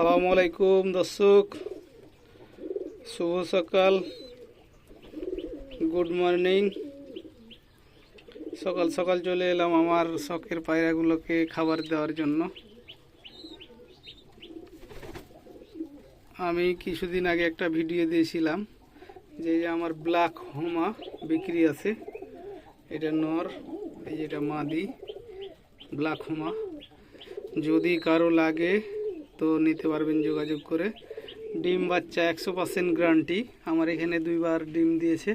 আসসালামু আলাইকুম, দর্শক। শুভ সকাল। Good morning. সকাল সকাল চলে এলাম আমার শখের পায়রাগুলোকে খাবার দেওয়ার জন্য। আমি কিছুদিন আগে একটা ভিডিও দিয়েছিলাম যে আমার ব্ল্যাক হোমা বিক্রি আছে। এটা নর, এই যেটা মাদি, ব্ল্যাক হোমা। যদি কারও লাগে তো নিতে পারবেন যোগাযোগ করে। ডিম বাচ্চা একশো পার্সেন্ট গ্যারান্টি আমার এখানে দুইবার ডিম দিয়েছে।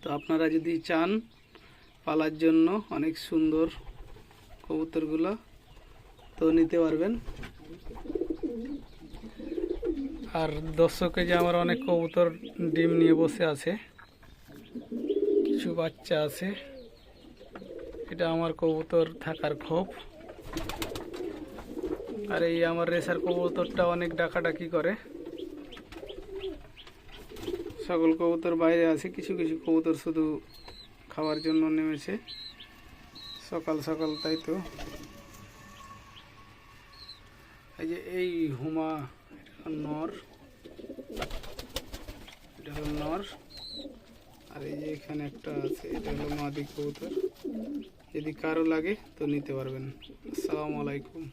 তো আপনারা যদি চান পালার জন্য, অনেক সুন্দর কবুতরগুলো, তো নিতে পারবেন। আর দর্শকে যে আমার অনেক কবুতর ডিম নিয়ে বসে আছে, কিছু বাচ্চা আছে। এটা আমার কবুতর থাকার ক্ষোভ। আর এই আমার রেসার কবুতরটা অনেক ডাকাডাকি করে। সকল কবুতর বাইরে আছে, কিছু কিছু কবুতর শুধু খাওয়ার জন্য নেমেছে। সকাল সকাল তাই তো। এই যে এই হুমা নর। এটা হলো নর। আর এই যে এখানে একটা আছে, এটা হলো মাদি কবুতর। যদি কারও লাগে তো নিতে পারবেন। আসসালামু আলাইকুম।